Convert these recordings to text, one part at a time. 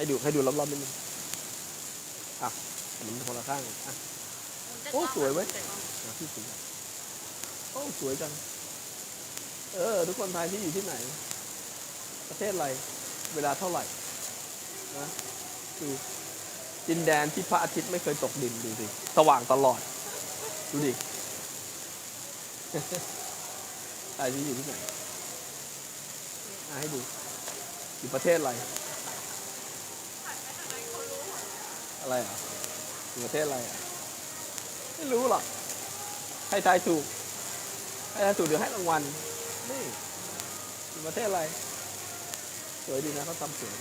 ให้ดูให้ดูรอบๆนิดนึงอะหมุนคนละข้างอะโอ้สวยเว้ยอะพี่สีโอ้สวยจัง เออ ทุกคนทายที่อยู่ที่ไหน ประเทศอะไร เวลาเท่าไหร่นะดูดินแดนที่พระอาทิตย์ไม่เคยตกดินดูสิสว่างตลอด ดูดิทายที่อยู่ที่ไหนอะให้ดูอยู่ประเทศอะไร อะไรอะอยู่ประเทศอะไรอะไม่รู้หรอกให้ทายถูกให้ทายถูกเดี๋ยวให้รางวัลนี่อยู่ประเทศอะไรสวยดีนะเขาทำสวย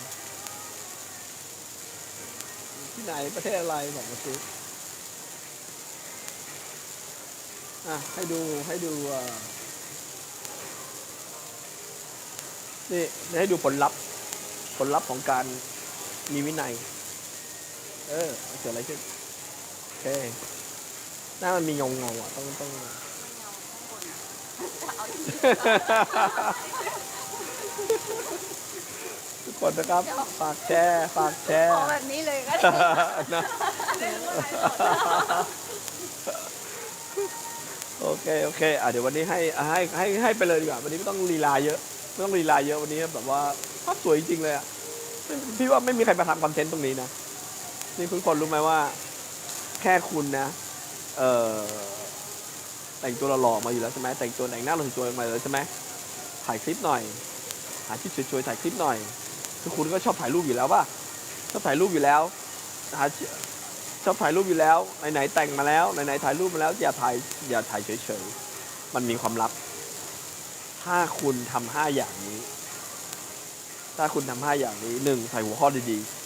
ที่ไหนประเทศอะไรบอกมาสิอะให้ดูให้ดูอ่อนี่ให้ดูผลลัพธ์ ผลลัพธ์ของการมีวินัย เออเกิดอะไรขึ้นโอเคหน้ามันมีเงาเงาๆอะต้องต้องทุกคนนะครับ ฝากแชร์ฝากแชร์ขอแบบนี้เลยก็ได้นะโอเคโอเคอะเดี๋ยววันนี้ให้อะให้ให้ให้ไปเลยดีกว่าวันนี้ไม่ต้องลีลาเยอะไม่ต้องลีลาเยอะวันนี้แบบว่าภาพสวยจริงๆเลยอะไม่พี่ว่าไม่มีใครมาทำคอนเทนต์ตรงนี้นะ นี่คุณคนรู้ไหมว่า แค่คุณนะ เอ่อ แต่งตัวหล่อมาอยู่แล้วใช่ไหมแต่งตัวแต่งหน้าเราสวยๆมาแล้วใช่ไหมถ่ายคลิปหน่อยหาคลิปสวยๆถ่ายคลิปหน่อยคือคุณก็ชอบถ่ายรูปอยู่แล้วป่ะชอบถ่ายรูปอยู่แล้วหาชอบถ่ายรูปอยู่แล้วไหนๆแต่งมาแล้วไหนๆถ่ายรูปมาแล้วอย่าถ่ายอย่าถ่ายเฉยๆมันมีความลับ ถ้าคุณทำห้าอย่างนี้ ถ้าคุณทำห้าอย่างนี้หนึ่งใส่หัวข้อดีๆ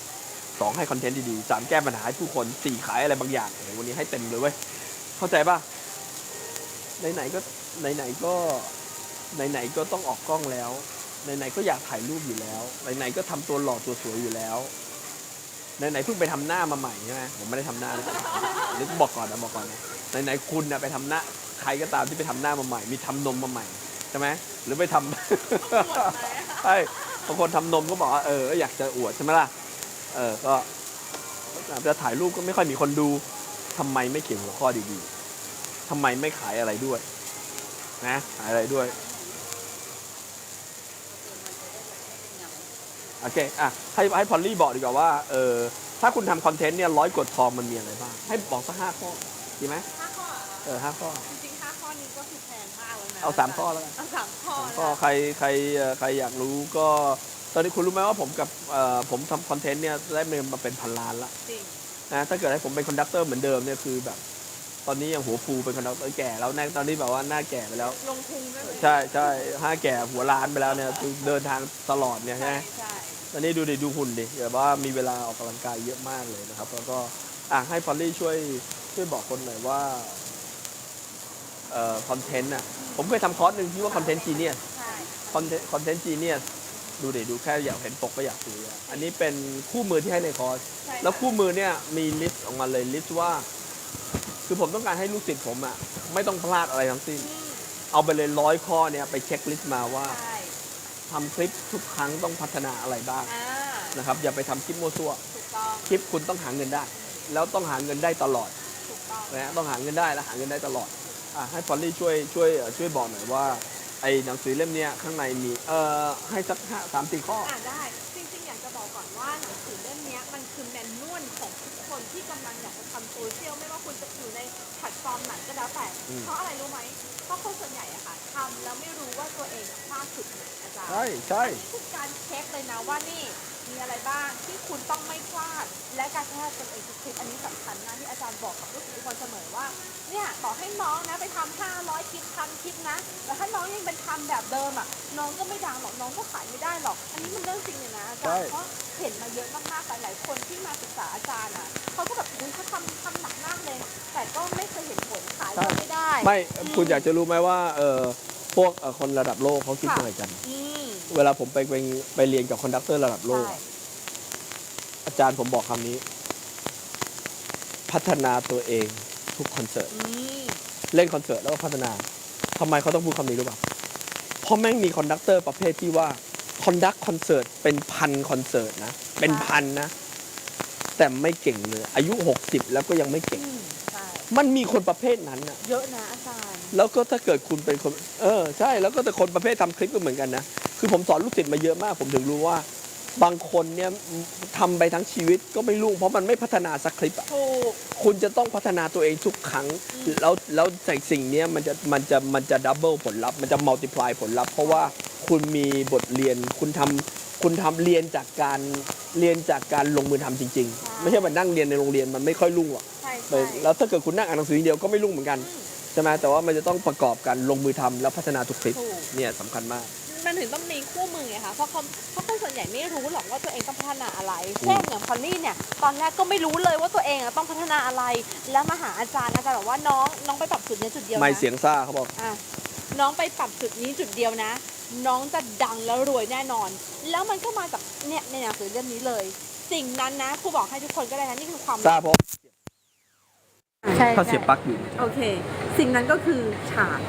สองให้คอนเทนต์ดีๆสามแก้ปัญหาให้ผู้คนสี่ขายอะไรบางอย่างวันนี้ให้เต็มเลยเว้ย เข้าใจป่ะ ไหนๆก็ไหนๆก็ไหนๆก็ต้องออกกล้องแล้วไหนๆก็อยากถ่ายรูปอยู่แล้วไหนๆก็ทำตัวหล่อตัวสวยอยู่แล้วไหนๆเพิ่งไปทำหน้ามาใหม่ใช่ไหมผมไม่ได้ทำหน้านะหรือบอกก่อนนะบอกก่อนนะไหนๆคุณนะไปทำหน้าใครก็ตามที่ไปทำหน้ามาใหม่ มีทำนมมาใหม่ใช่ไหมหรือไปทำใช่บางคนทำนมก็บอกว่าเอออยากจะอวดใช่ไหมล่ะ เออก็จะถ่ายรูปก็ไม่ค่อยมีคนดูทำไมไม่เขียนหัวข้อดีๆทำไมไม่ขายอะไรด้วย นะขายอะไรด้วยโอเคอะให้ให้พอลลี่บอกดีกว่าว่าเออถ้าคุณทำคอนเทนต์เนี่ยร้อยกดทองมันมีอะไรบ้าง ให้บอกสักห้าข้อดีไหมห้าข้อเหรอเออห้าข้อจริงๆห้าข้อนี้ก็คือแพงมากแล้วนะเอาสามข้อแล้วกันเอาสามข้อก็นะใครใครเอ่อใครอยากรู้ก็ ตอนนี้คุณรู้ไหมว่าผมกับเอ่อผมทำคอนเทนต์เนี่ยได้เงินมาเป็นพันล้านละจริงนะถ้าเกิดให้ผมเป็นคอนดักเตอร์เหมือนเดิมเนี่ยคือแบบ ตอนนี้ยังหัวฟูเป็นคอนดักเตอร์แก่แล้วแน่ตอนนี้แบบว่าหน้าแก่ไปแล้ว ลงทุนด้วยไหมใช่ใช่ห้าแก่หัวล้านไปแล้วเนี่ยคือเดินทางตลอดเนี่ยใช่ไหมใช่ตอนนี้ดูดิดูหุ่นดิแบบว่ามีเวลาออกกำลังกายเยอะมากเลยนะครับ แล้วก็อะให้พอลลี่ช่วยช่วยบอกคนหน่อยว่าเอ่อคอนเทนต์อะผมเคยทำคอร์สหนึ่งที่ว่าคอนเทนต์จีเนียสใช่คอนเทนต์คอนเทนต์จีเนียส ดูดิดูแค่อยากเห็นปกก็อยากซื้ออะอันนี้เป็นคู่มือที่ให้ในคอร์ส ใช่แล้วคู่มือเนี่ยมีลิสต์ออกมาเลยลิสต์ว่า คือผมต้องการให้ลูกศิษย์ผมอะไม่ต้องพลาดอะไรทั้งสิ้น อืมเอาไปเลยร้อยข้อเนี่ยไปเช็คลิสต์มาว่าใช่ทำคลิปทุกครั้งต้องพัฒนาอะไรบ้างอ่านะครับ อย่าไปทำคลิปมั่วซั่ว ถูกต้องคลิปคุณต้องหาเงินได้ แล้วต้องหาเงินได้ตลอดถูกต้องนะฮะต้องหาเงินได้และหาเงินได้ตลอดอะให้พอลลี่ช่วยช่วยเอ่อช่วยบอกหน่อยว่า ไอ้หนังสือเล่มเนี้ยข้างในมีเอ่อให้สักห้าสามสี่ข้อ อ่านได้ จริงๆ อยากจะบอกก่อนว่าหนังสือเล่มเนี้ยมันคือแมนนวลของทุกคนที่กำลังอยากจะทำโซเชียลไม่ว่าคุณจะอยู่ในแพลตฟอร์มไหนก็แล้วแต่ อืม เพราะอะไรรู้ไหมเพราะคนส่วนใหญ่อะค่ะทำแล้วไม่รู้ว่าตัวเองอะพลาดจุดไหนอาจารย์ใช่ใช่อันนี้คือการเช็คเลยนะว่านี่ มีอะไรบ้างที่คุณต้องไม่พลาด และการพัฒนาตนเองทุกคลิปอันนี้สำคัญนะที่อาจารย์บอกกับลูกศิษย์ทุกคนเสมอว่าเนี่ยต่อให้น้องนะไปทำ500 คลิปพันคลิปนะแต่ถ้าน้องยังเป็นทำแบบเดิมอะน้องก็ไม่ดังหรอกน้องก็ขายไม่ได้หรอก อันนี้มันเรื่องจริงเลยนะอาจารย์เพราะเห็นมาเยอะมากๆหลายๆคนที่มาศึกษาอาจารย์อะเขาก็แบบอุ้ยเขาทำทำหนักมากเลย แต่ก็ไม่เคยเห็นผลขายก็ไม่ได้ ไม่คุณอยากจะรู้ไหมว่าเออ พวกเอ่อคนระดับโลกเขาคิดค่ะ ยังไงกัน อืม เวลาผมไปไปไปเรียนกับคอนดักเตอร์ระดับโลก ใช่ อาจารย์ผมบอกคำนี้ พัฒนาตัวเองทุกคอนเสิร์ต อืม เล่นคอนเสิร์ตแล้วก็พัฒนาทำไมเขาต้องพูดคำนี้รู้ป่ะเพราะแม่งมีคอนดักเตอร์ประเภทที่ว่าคอนดักคอนเสิร์ตเป็นพันคอนเสิร์ตนะ เป็นพันนะ แต่ไม่เก่งเลย อายุ 60 แล้วก็ยังไม่เก่ง อืมใช่ มันมีคนประเภทนั้นนะเยอะนะอาจารย์ แล้วก็ถ้าเกิดคุณเป็นคน เออใช่ แล้วก็แต่คนประเภททำคลิปก็เหมือนกันนะ คือผมสอนลูกศิษย์มาเยอะมาก ผมถึงรู้ว่า บางคนเนี่ยทำไปทั้งชีวิตก็ไม่รุ่งเพราะมันไม่พัฒนาสักคลิปอะถูก คุณจะต้องพัฒนาตัวเองทุกครั้งอืมแล้วแล้วจากสิ่งเนี้ยมันจะมันจะมันจะดับเบิลผลลัพธ์มันจะมัลติพลายผลลัพธ์เพราะว่าคุณมีบทเรียนคุณทำ คุณทำเรียนจากการเรียนจากการลงมือทำจริง ๆ ไม่ใช่มานั่งเรียนในโรงเรียนมันไม่ค่อยรุ่งหรอกใช่แต่ใช่แล้วถ้าเกิดคุณนั่งอ่านหนังสืออย่างเดียวก็ไม่รุ่งเหมือนกันอืมใช่ไหมแต่ว่ามันจะต้องประกอบกันลงมือทำแล้วพัฒนาทุกคลิปถูก เนี่ยสำคัญมาก มันถึงต้องมีคู่มือไงคะเพราะคนเพราะคนส่วนใหญ่ไม่รู้หรอกว่าตัวเองต้องพัฒนาอะไรเช่นอย่างพอลลี่เนี่ยตอนแรกก็ไม่รู้เลยว่าตัวเองอะต้องพัฒนาอะไร แล้วมาหาอาจารย์อาจารย์บอกว่าน้องน้องไปปรับจุดนี้จุดเดียวนะไม่เสียงซ่าเขาบอก อะน้องไปปรับจุดนี้จุดเดียวนะ น้องจะดังแล้วรวยแน่นอน แล้วมันก็มาจากเนี่ยในหนังสือเล่มนี้เลย สิ่งนั้นนะครูบอกให้ทุกคนก็ได้นะนี่คือความซ่าเพราะใช่ถ้าเสียบปลั๊กอยู่ โอเค สิ่งนั้นก็คือฉาก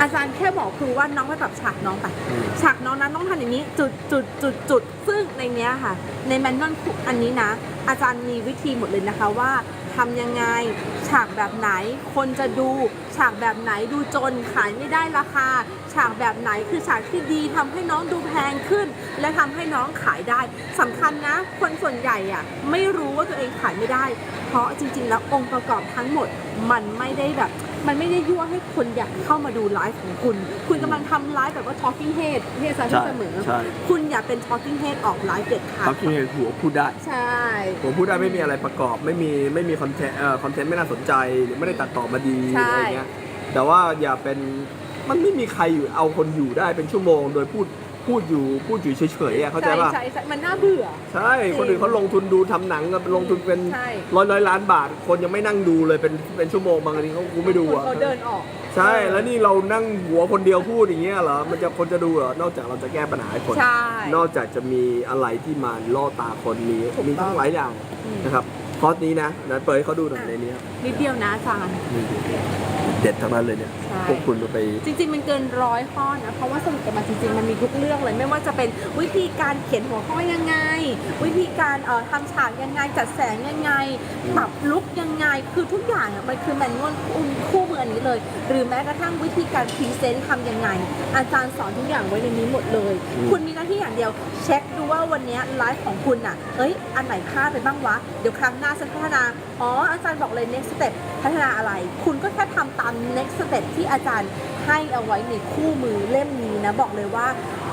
อาจารย์แค่บอกครูว่าน้องไปปรับฉากน้องไปอืมฉากน้องนั้นต้องทำอย่างนี้ จุดจุดจุดจุดซึ่งในเนี้ยค่ะ ในแมนนวลอันนี้นะ อาจารย์มีวิธีหมดเลยนะคะว่า ทำยังไง ฉากแบบไหน คนจะดู ฉากแบบไหนดูจนขายไม่ได้ราคา ฉากแบบไหนคือฉากที่ดีทำให้น้องดูแพงขึ้น และทำให้น้องขายได้สำคัญนะ คนส่วนใหญ่อะไม่รู้ว่าตัวเองขายไม่ได้ เพราะจริง ๆ แล้วองค์ประกอบทั้งหมดมันไม่ได้แบบ มันไม่ได้ยั่วให้คนอยากเข้ามาดูไลฟ์ของคุณ คุณกำลังทำไลฟ์แบบว่า talking head ที่อาจารย์พูดเสมอใช่ คุณอย่าเป็น talking head ออกไลฟ์เด็ดขาดเขาคิดเห็นหัวพูดได้ ใช่ ผมพูดได้ไม่มีอะไรประกอบ ไม่มีไม่มีคอนเทนต์เอ่อคอนเทนต์ไม่น่าสนใจหรือไม่ได้ตัดต่อมาดีใช่ อะไรเงี้ยแต่ว่าอย่าเป็นมันไม่มีใครอยู่เอาคนอยู่ได้เป็นชั่วโมง โดยพูด พูดอยู่พูดอยู่เฉยๆอะเข้าใจใช่ป่ะใช่ใช่มันน่าเบื่อ ใช่คนอื่นเขาลงทุนดูทำหนังกันลงทุนเป็นใช่ ร้อยร้อยล้านบาท คนยังไม่นั่งดูเลยเป็นเป็นชั่วโมงบางทีเขากูไม่ดูคนอะเขาเดินออกใช่แล้วนี่เรานั่งหัวคนเดียวพูดอย่างเงี้ยเหรอ มันจะคนจะดูเหรอ นอกจากเราจะแก้ปัญหาให้คน ใช่ นอกจากจะมีอะไรที่มาล่อตาคนมีถูกต้องมีทั้งหลายอย่างอืมนะครับ คอร์สนี้นะนั้นเปิดให้เขาดูหน่อยในนี้ครับนิดเดียวนะอาจารย์ นี่เด็ดทั้งนั้นเลยเนี่ย ใช่ พวกคุณไป จริง ๆ มันเกินร้อยข้อนะ เพราะว่าสรุปกันมาจริง ๆ มันมีทุกเรื่องเลย ไม่ว่าจะเป็นวิธีการเขียนหัวข้อยังไง วิธีการเอ่อทำฉากยังไง จัดแสงยังไง ปรับลุกยังไง คือทุกอย่างอะมันคือแมนนวลคู่คู่มืออันนี้เลย หรือแม้กระทั่งวิธีการพรีเซนต์ทำยังไง อาจารย์สอนทุกอย่างไว้ในนี้หมดเลย อืม คุณมีหน้าที่อย่างเดียว เช็คดูว่าวันเนี้ยไลฟ์ของคุณอะ เอ้ย อันไหนพลาดไปบ้างวะ เดี๋ยวครั้งหน้าฉันพัฒนา อ๋อ อาจารย์บอกเลย next step พัฒนาอะไร คุณก็แค่ทำตาม next step ที่อาจารย์ให้เอาไว้ในคู่มือเล่มนี้นะ บอกเลยว่า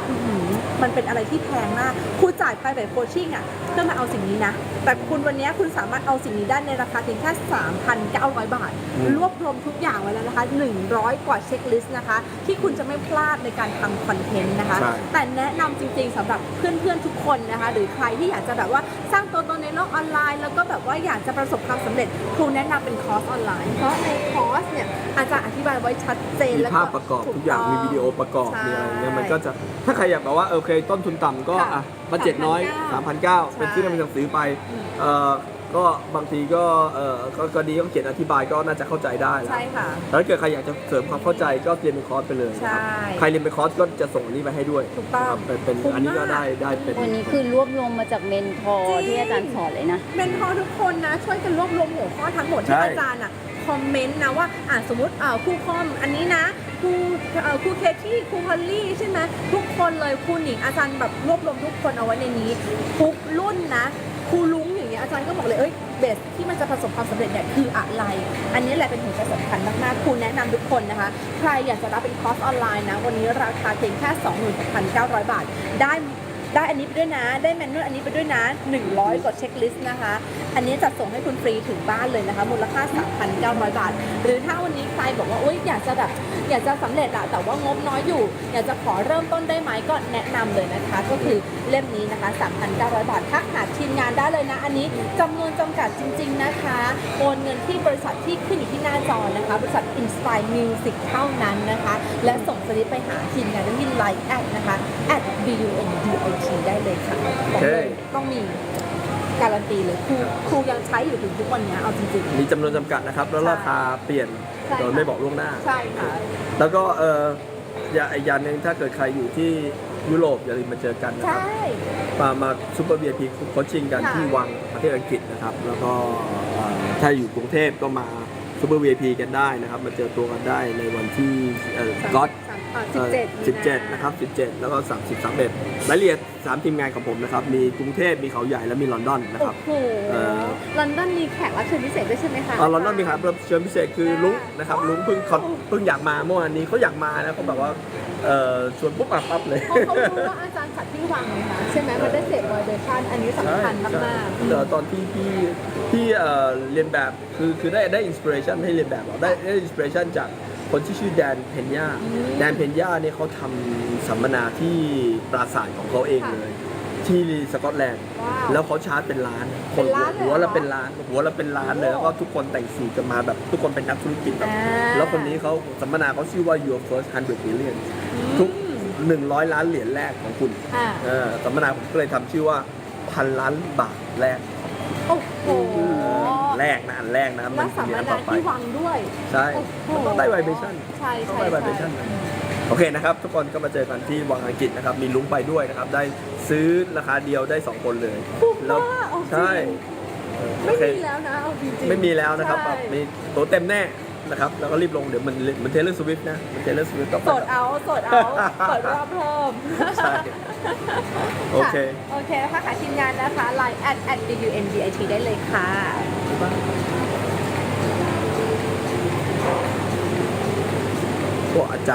อื้อหือมันเป็นอะไรที่แพงมาก คุณจ่าย private coaching อะเพื่อมาเอาสิ่งนี้นะ แต่คุณวันเนี้ยคุณสามารถเอาสิ่งนี้ได้ในราคาเพียงแค่ 3,900 บาทอืมรวบรวมทุกอย่างไว้แล้วนะคะ 100 กว่าเช็คลิสต์นะคะ ที่คุณจะไม่พลาดในการทำคอนเทนต์นะคะใช่แต่แนะนำจริงๆสำหรับเพื่อนๆทุกคนนะคะ หรือใครที่อยากจะแบบว่าสร้างตัวตนใน โลกออนไลน์ แล้วก็แบบว่าอยากจะประสบความสำเร็จครูแนะนำเป็นคอร์สออนไลน์ เพราะในคอร์สเนี่ยอาจารย์อธิบายไว้ชัดเจนมีแล้วภาพประกอบทุกอย่างมีวิดีโอประกอบใช่ มีอะไรเงี้ยมันก็จะถ้าใครอยากแบบว่าโอเคต้นทุนต่ำก็ค่ะอะบัตเจ็ตน้อย3,900เป็นที่นำเป็นหนังสือไปอืมเอ่อ ก็บางทีก็เอ่อก็ก็ดีก็เขียนอธิบายก็น่าจะเข้าใจได้แล้วใช่ค่ะ แล้วถ้าเกิดใครอยากจะเสริมความเข้าใจก็เรียนเป็นคอร์สไปเลยนะครับใช่ใครเรียนเป็นคอร์สก็จะส่งอันนี้ไปให้ด้วยถูกต้องนะครับเป็นเป็นคุ้มอันนี้ก็มาก ได้ได้เป็น วันนี้คือรวบรวมมาจากเมนทอร์ที่อาจารย์สอนเลยนะเมนทอร์ทุกคนนะ ช่วยกันรวบรวมหัวข้อทั้งหมดใช่ ที่อาจารย์อะคอมเมนต์นะว่าอ่าสมมติเอ่อครูคอมอันนี้นะครูเอ่อครูเคที่ครูพอลลี่ใช่ไหมทุกคนเลยครูหนิงอาจารย์แบบรวบรวมทุกคนเอาไว้ในนี้ ทุกรุ่นนะครูลุง อาจารย์ก็บอกเลยเอ้ยเบสที่มันจะประสบความสำเร็จเนี่ยคืออะไร อันนี้แหละเป็นหัวใจสำคัญมากๆครูแนะนำทุกคนนะคะ ใครอยากจะรับเป็นคอร์สออนไลน์นะ วันนี้ราคาเพียงแค่26,900 บาท ได้ได้อันนี้ไปด้วยนะ ได้แมนนวลอันนี้ไปด้วยนะ 100 กดเช็คลิสต์นะคะอันนี้จะส่งให้คุณฟรีถึงบ้านเลยนะคะมูลค่า 3,900 บาท หรือถ้าวันนี้ใครบอกว่าอุ๊ยอยากจะแบบอยากจะสำเร็จอะแต่ว่างบน้อยอยู่ อยากจะขอเริ่มต้นได้ไหมก็แนะนำเลยนะคะ ก็คือเล่มนี้นะคะ 3,900 บาททักหาทีมงานได้เลยนะ อันนี้จำนวนจำกัดจริง ๆนะคะโอนเงินที่บริษัทที่ขึ้นอยู่ที่หน้าจอนะคะ บริษัท Inspire Music เท่านั้นนะคะ และส่งสลิปไปหาทีมงานได้ที่ Line แอดนะคะ at b u n d i t ได้เลยค่ะบอกเลยต้องมี การันตีเลยครูครูยังใช้อยู่ถึงทุกวันนี้เอาจริง มีจำนวนจำกัดนะครับ แล้วราคาเปลี่ยนใช่โดยค่ะไม่บอกล่วงหน้า ๆ ใช่ค่ะ แล้วก็เอออย่าอีกอย่างหนึ่งถ้าเกิดใครอยู่ที่ยุโรปอย่าลืมมาเจอกันนะใช่ครับ มามาซูเปอร์ VIP โคชชิ่งกันค่ะ ที่วังประเทศอังกฤษนะครับ แล้วก็เอ่อถ้าอยู่กรุงเทพก็มาซูเปอร์ VIP กันได้นะครับ มาเจอตัวกันได้ในวันที่ก็อดสิ บเจ็ดสิบเจ็ดนะครับสิบเจ็ดแล้วก็สามสิบสามเอ็ดรายละเอียดสามทีมงานของผมนะครับ มีกรุงเทพมีเขาใหญ่และมีลอนดอนนะคโอ้รับโหเอ่อลอนดอนมีแขกรับเชิญพิเศษด้วยใช่ไหมคะอ่าลอนดอนมีครับรับเชิญพิเศษคือลุงนะครับลุงเพิ่งเขาเพิ่งอยากมาเมื่อวานนี้เขาอยากมานะเขาแบบว่าเอ่อชวนปุ๊บอะปั๊บเลยเพราะเขารู้ว่าอาจารย์จัดที่วังไงคะใช่ไหมมันได้เสพวายเดชั่นอันนี้สำคัญมากๆเอ่อตอนที่พี่พี่เอ่อเรียนแบบคือคือได้ได้อินสปิเรชันให้เรียนแบบเหรอได้ได้อินสปิเรชันจาก คนที่ชื่อแดนเพนย่าอืมแดนเพนย่าเนี่ยเขาทำสัมมนาที่ปราสาทของเขาเองเลย ที่สกอตแลนด์ว้าวแล้วเขาชาร์จเป็นล้านคเป็นล้านเลยเหรอหัวละเป็นล้าน หัวละเป็นล้านเลย โอ้แล้วก็ทุกคนแต่งสูทกันมาแบบ ทุกคนเป็นนักธุรกิจแบบอ่า แล้วคนนี้เขาสัมมนาเขาชื่อว่า your first 100 billion ทุก 100 ล้านเหรียญแรกของคุณอ่าเออสัมมนาผมก็เลยทำชื่อว่าพันล้านบาทแรก โอ้โห แรกนะอันแรกนะครับแล้วสัมมอันนาต่อไปที่วังด้วยใช่โอ้โหมันต้องได้ไวเบชั่นใช่ต้องใช่ได้ไวเบใช่ชั่นโอเคนะครับ ทุกคนก็มาเจอกันที่วังอังกฤษนะครับ มีลุงไปด้วยนะครับ ได้ซื้อราคาเดียวได้ 2 คนเลยคุ้มแล้วมากเอาจริงใช่เออไม่โอเคมีแล้วนะเอาจริงๆไม่มีแล้วนะครับใช่แบบมีตัวเต็มแน่นะครับแล้วก็รีบลงเดี๋ยวมันเหมันเทเลอร์สวิฟนะมันเทเลอร์สวิฟต้องโสดเอาโสดเอาเปิดรอบเพิ่มใช่โอเคะโอเคนะคะค่ะทีมงานนะคะ line at at d u n d i t ได้เลยค่ะ พวกอาจารย์